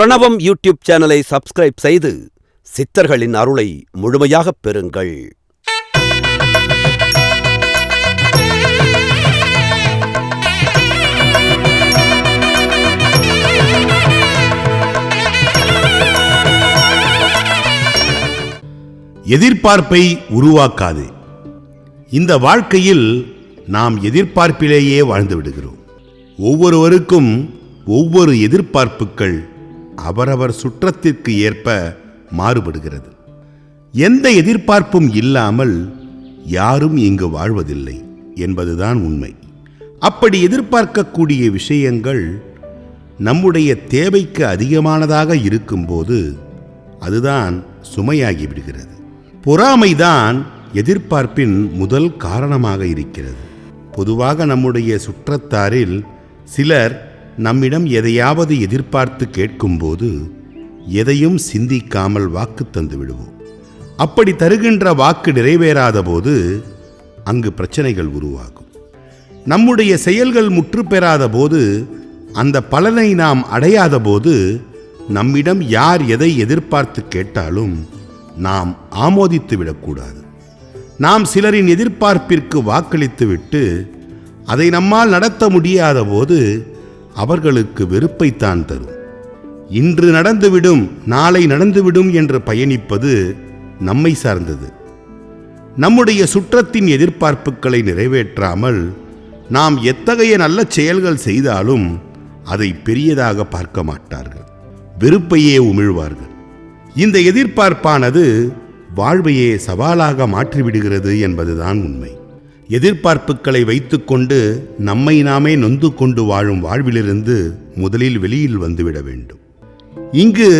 பிரணவம் யூடியூப் சேனலை சப்ஸ்கிரைப் செய்து சித்தர்களின் அருளை முழுமையாகப் பெறுங்கள். எதிர்பார்ப்பை உருவாக்காது. இந்த வாழ்க்கையில் நாம் எதிர்பார்ப்பிலேயே வாழ்ந்து விடுகிறோம். ஒவ்வொருவருக்கும் ஒவ்வொரு எதிர்பார்ப்புகள் அவரவர் சுற்றத்திற்கு ஏற்ப மாறுபடுகிறது. எந்த எதிர்பார்ப்பும் இல்லாமல் யாரும் இங்கு வாழ்வதில்லை என்பதுதான் உண்மை. அப்படி எதிர்பார்க்கக்கூடிய விஷயங்கள் நம்முடைய தேவைக்கு அதிகமானதாக இருக்கும்போது அதுதான் சுமையாகி விடுகிறது. பொறாமைதான் எதிர்பார்ப்பின் முதல் காரணமாக இருக்கிறது. பொதுவாக நம்முடைய சுற்றத்தாரில் சிலர் நம்மிடம் எதையாவது எதிர்பார்த்து கேட்கும்போது எதையும் சிந்திக்காமல் வாக்கு தந்து விடுவோம். அப்படி தருகின்ற வாக்கு நிறைவேறாத போது அங்கு பிரச்சனைகள் உருவாகும். நம்முடைய செயல்கள் முற்று பெறாத போது அந்த பலனை நாம் அடையாத போது நம்மிடம் யார் எதை எதிர்பார்த்து கேட்டாலும் நாம் ஆமோதித்து விடக்கூடாது. நாம் சிலரின் எதிர்பார்ப்பிற்கு வாக்களித்துவிட்டு அதை நம்மால் நடத்த முடியாத போது அவர்களுக்கு வெறுப்பைத்தான் தரும். இன்று நடந்துவிடும் நாளை நடந்துவிடும் என்று பயணிப்பது நம்மை சார்ந்தது. நம்முடைய சுற்றத்தின் எதிர்பார்ப்புகளை நிறைவேற்றாமல் நாம் எத்தகைய நல்ல செயல்கள் செய்தாலும் அதை பெரியதாக பார்க்க மாட்டார்கள். வெறுப்பையே உமிழ்வார்கள். இந்த எதிர்பார்ப்பானது வாழ்வையே சவாலாக மாற்றிவிடுகிறது என்பதுதான் உண்மை. எதிர்பார்ப்புகளை வைத்துக்கொண்டு நம்மை நாமே நொந்து கொண்டு வாழும் வாழ்விலிருந்து முதலில் வெளியில் வந்துவிட வேண்டும். இங்கு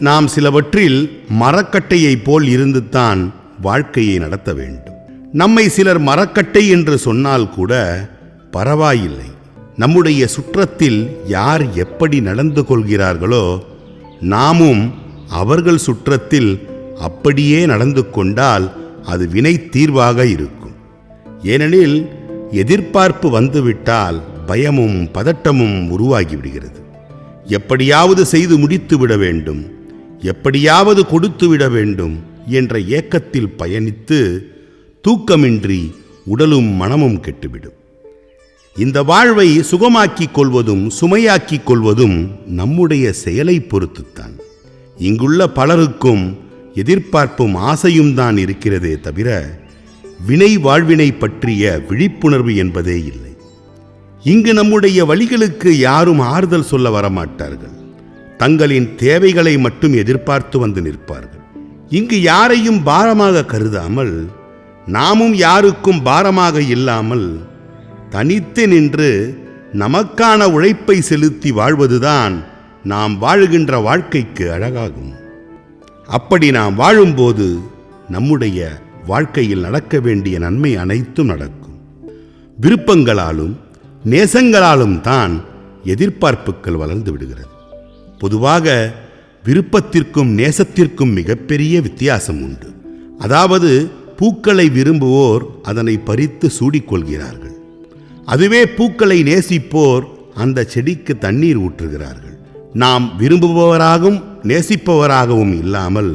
நாம் சிலவற்றில் மரக்கட்டையைப் போல் இருந்துத்தான் வாழ்க்கையை நடத்த வேண்டும். நம்மை சிலர் மரக்கட்டை என்று சொன்னால் கூட பரவாயில்லை. நம்முடைய சுற்றத்தில் யார் எப்படி நடந்து கொள்கிறார்களோ நாமும் அவர்கள் சுற்றத்தில் அப்படியே நடந்து கொண்டால் அது வினை தீர்வாக இருக்கும். ஏனெனில் எதிர்பார்ப்பு வந்துவிட்டால் பயமும் பதட்டமும் உருவாகிவிடுகிறது. எப்படியாவது செய்து முடித்து விட வேண்டும் எப்படியாவது கொடுத்து விட வேண்டும் என்ற ஏக்கத்தில் பயணித்து தூக்கமின்றி உடலும் மனமும் கெட்டுவிடும். இந்த வாழ்வை சுகமாக்கிக் கொள்வதும் சுமையாக்கிக் கொள்வதும் நம்முடைய செயலை பொறுத்துத்தான். இங்குள்ள பலருக்கும் எதிர்பார்ப்பும் ஆசையும் தான் இருக்கிறதே தவிர வினை வாழ்வினை பற்றிய விழிப்புணர்வு என்பதே இல்லை. இங்கு நம்முடைய வழிகளுக்கு யாரும் ஆறுதல் சொல்ல வரமாட்டார்கள். தங்களின் தேவைகளை மட்டும் எதிர்பார்த்து வந்து நிற்பார்கள். இங்கு யாரையும் பாரமாக கருதாமல் நாமும் யாருக்கும் பாரமாக இல்லாமல் தனித்து நின்று நமக்கான உழைப்பை செலுத்தி வாழ்வதுதான் நாம் வாழுகின்ற வாழ்க்கைக்கு அழகாகும். அப்படி நாம் வாழும்போது நம்முடைய வாழ்க்கையில் நடக்க வேண்டிய நன்மை அனைத்தும் நடக்கும். விருப்பங்களாலும் நேசங்களாலும் தான் எதிர்பார்ப்புகள் வளர்ந்து விடுகிறது. பொதுவாக விருப்பத்திற்கும் நேசத்திற்கும் மிகப்பெரிய வித்தியாசம் உண்டு. அதாவது பூக்களை விரும்புவோர் அதனை பறித்து சூடிக்கொள்கிறார்கள். அதுவே பூக்களை நேசிப்போர் அந்த செடிக்கு தண்ணீர் ஊற்றுகிறார்கள். நாம் விரும்புபவராகவும் நேசிப்பவராகவும் இல்லாமல்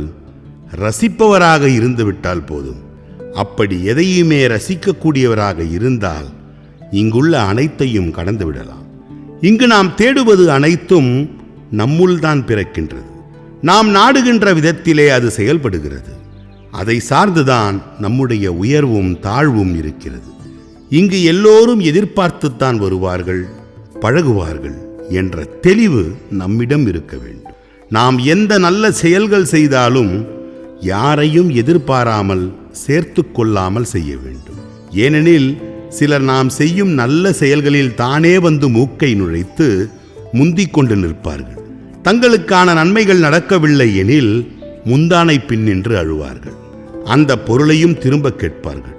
ரசிப்பவராக இருந்துவிட்டால் போதும். அப்படி எதையுமே ரசிக்கக்கூடியவராக இருந்தால் இங்குள்ள அனைத்தையும் கடந்து விடலாம் இங்கு நாம் தேடுவது அனைத்தும் நம்முள்தான் பிறக்கின்றது. நாம் நாடுகின்ற விதத்திலே அது செயல்படுகிறது. அதை சார்ந்துதான் நம்முடைய உயர்வும் தாழ்வும் இருக்கிறது. இங்கு எல்லோரும் எதிர்பார்த்துத்தான் வருவார்கள் பழகுவார்கள் என்ற தெளிவு நம்மிடம் இருக்க வேண்டும். நாம் எந்த நல்ல செயல்கள் செய்தாலும் யாரையும் எதிர்பாராமல் சேர்த்து கொள்ளாமல் செய்ய வேண்டும். ஏனெனில் சிலர் நாம் செய்யும் நல்ல செயல்களில் தானே வந்து மூக்கை நுழைத்து முந்திக் கொண்டு நிற்பார்கள். தங்களுக்கான நன்மைகள் நடக்கவில்லை எனில் முந்தானை பின்னின்று அழுவார்கள். அந்த பொருளையும் திரும்ப கேட்பார்கள்.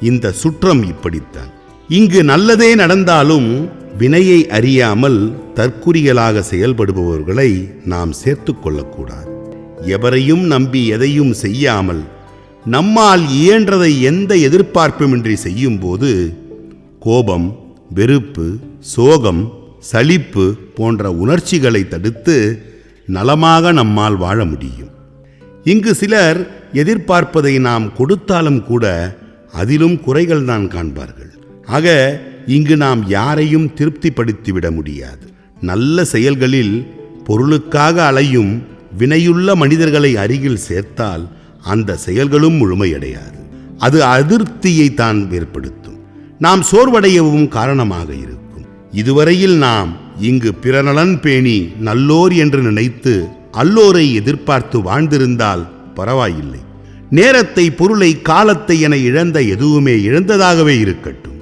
இந்த சுற்றம் இப்படித்தான். இங்கு நல்லதே நடந்தாலும் வினையை அறியாமல் தற்குறிகளாக செயல்படுபவர்களை நாம் சேர்த்து கொள்ளக்கூடாது. எவரையும் நம்பி எதையும் செய்யாமல் நம்மால் இயன்றதை எந்த எதிர்பார்ப்புமின்றி செய்யும்போது கோபம் வெறுப்பு சோகம் சலிப்பு போன்ற உணர்ச்சிகளை தடுத்து நலமாக நம்மால் வாழ முடியும். இங்கு சிலர் எதிர்பார்ப்பதை நாம் கொடுத்தாலும் கூட அதிலும் குறைகள் தான் காண்பார்கள். ஆக இங்கு நாம் யாரையும் திருப்திப்படுத்திவிட முடியாது. நல்ல செயல்களில் பொருளுக்காக அலையும் வினையுள்ள மனிதர்களை அருகில் சேர்த்தால் அந்த செயல்களும் முழுமையடையாது. அது அதிருப்தியை தான் ஏற்படுத்தும். நாம் சோர்வடையவும் காரணமாக இருக்கும். இதுவரையில் நாம் இங்கு பிறநலன் பேணி நல்லோர் என்று நினைத்து அல்லோரை எதிர்பார்த்து வாழ்ந்திருந்தால் பரவாயில்லை. நேரத்தை பொருளை காலத்தை என இழந்த எதுவுமே இழந்ததாகவே இருக்கட்டும்.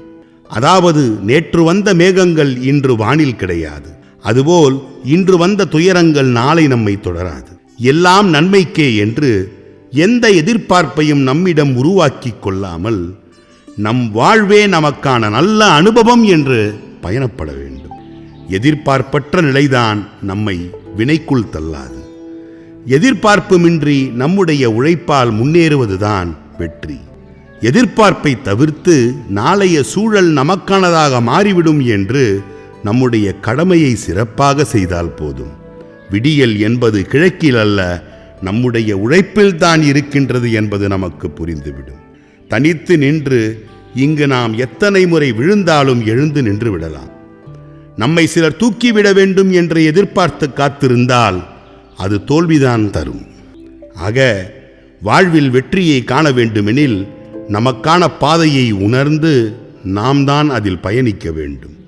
அதாவது நேற்று வந்த மேகங்கள் இன்று வானில் கிடையாது. அதுபோல் இன்று வந்த துயரங்கள் நாளை நம்மை தொடராது. எல்லாம் நன்மைக்கே என்று எந்த எதிர்பார்ப்பையும் நம்மிடம் உருவாக்கி கொள்ளாமல் நம் வாழ்வே நமக்கான நல்ல அனுபவம் என்று பயணப்பட வேண்டும். எதிர்பார்ப்பற்ற நிலைதான் நம்மை வினைக்குள் தள்ளாது. எதிர்பார்ப்புமின்றி நம்முடைய உழைப்பால் முன்னேறுவதுதான் வெற்றி. எதிர்பார்ப்பை தவிர்த்து நாளைய சூழல் நமக்கானதாக மாறிவிடும் என்று நம்முடைய கடமையை சிறப்பாக செய்தால் போதும். விடியல் என்பது கிழக்கில் அல்ல நம்முடைய உழைப்பில்தான் இருக்கின்றது என்பது நமக்கு புரிந்துவிடும். தனித்து நின்று இங்கு நாம் எத்தனை முறை விழுந்தாலும் எழுந்து நின்று விடலாம். நம்மை சிலர் தூக்கிவிட வேண்டும் என்று எதிர்பார்த்து காத்திருந்தால் அது தோல்விதான் தரும். ஆக வாழ்வில் வெற்றியை காண வேண்டுமெனில் நமக்கான பாதையை உணர்ந்து நாம் தான் அதில் பயணிக்க வேண்டும்.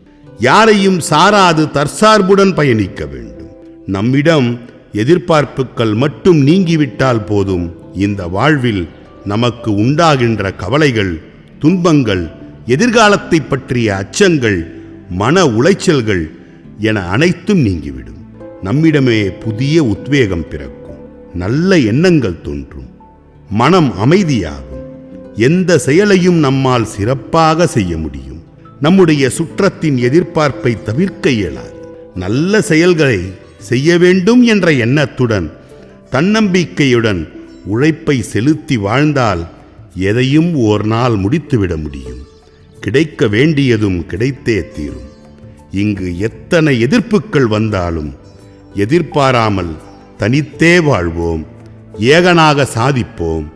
யாரையும் சாராது தற்சார்புடன் பயணிக்க வேண்டும். நம்மிடம் எதிர்பார்ப்புகள் மட்டும் நீங்கிவிட்டால் போதும். இந்த வாழ்வில் நமக்கு உண்டாகின்ற கவலைகள் துன்பங்கள் எதிர்காலத்தை பற்றிய அச்சங்கள் மன உளைச்சல்கள் என அனைத்தும் நீங்கிவிடும். நம்மிடமே புதிய உத்வேகம் பிறக்கும். நல்ல எண்ணங்கள் தோன்றும். மனம் அமைதியாகும். எந்த செயலையும் நம்மால் சிறப்பாக செய்ய முடியும். நம்முடைய சுற்றத்தின் எதிர்பார்ப்பை தவிர்க்க இயலாது. நல்ல செயல்களை செய்ய வேண்டும் என்ற எண்ணத்துடன் தன்னம்பிக்கையுடன் உழைப்பை செலுத்தி வாழ்ந்தால் எதையும் ஒரு நாள் முடித்துவிட முடியும். கிடைக்க வேண்டியதும் கிடைத்தே தீரும். இங்கு எத்தனை எதிர்ப்புகள் வந்தாலும் எதிர்பாராமல் தனித்தே வாழ்வோம். ஏகனாக சாதிப்போம்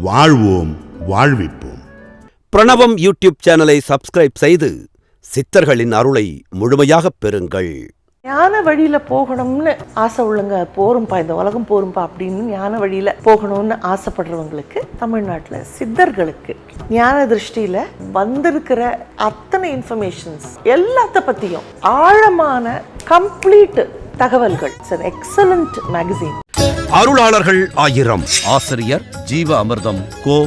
வாழ்வோம் வாழ்விப்போம். பிரணவம் யூடியூப் சேனலை சப்ஸ்கிரைப் செய்து சித்தர்களின் அருளை முழுமையாகப் பெறுங்கள். ஞான வழியில போகணும்னு ஆசை உள்ளங்க போரும்பா இந்த உலகம் போரும்பா அப்படின்னு ஞான வழியில போகணும்னு ஆசைப்படுறவங்களுக்கு தமிழ்நாட்டுல சித்தர்களுக்கு ஞான திருஷ்டியில வந்திருக்கிற அத்தனை இன்ஃபர்மேஷன்ஸ் எல்லாத்த பத்தியும் ஆழமான கம்ப்ளீட் தகவல்கள். இட்ஸ் எக்ஸலண்ட் மேகசின் அருளாளர்கள் ஆயிரம். ஆசிரியர் ஜீவ அமிர்தம் கோ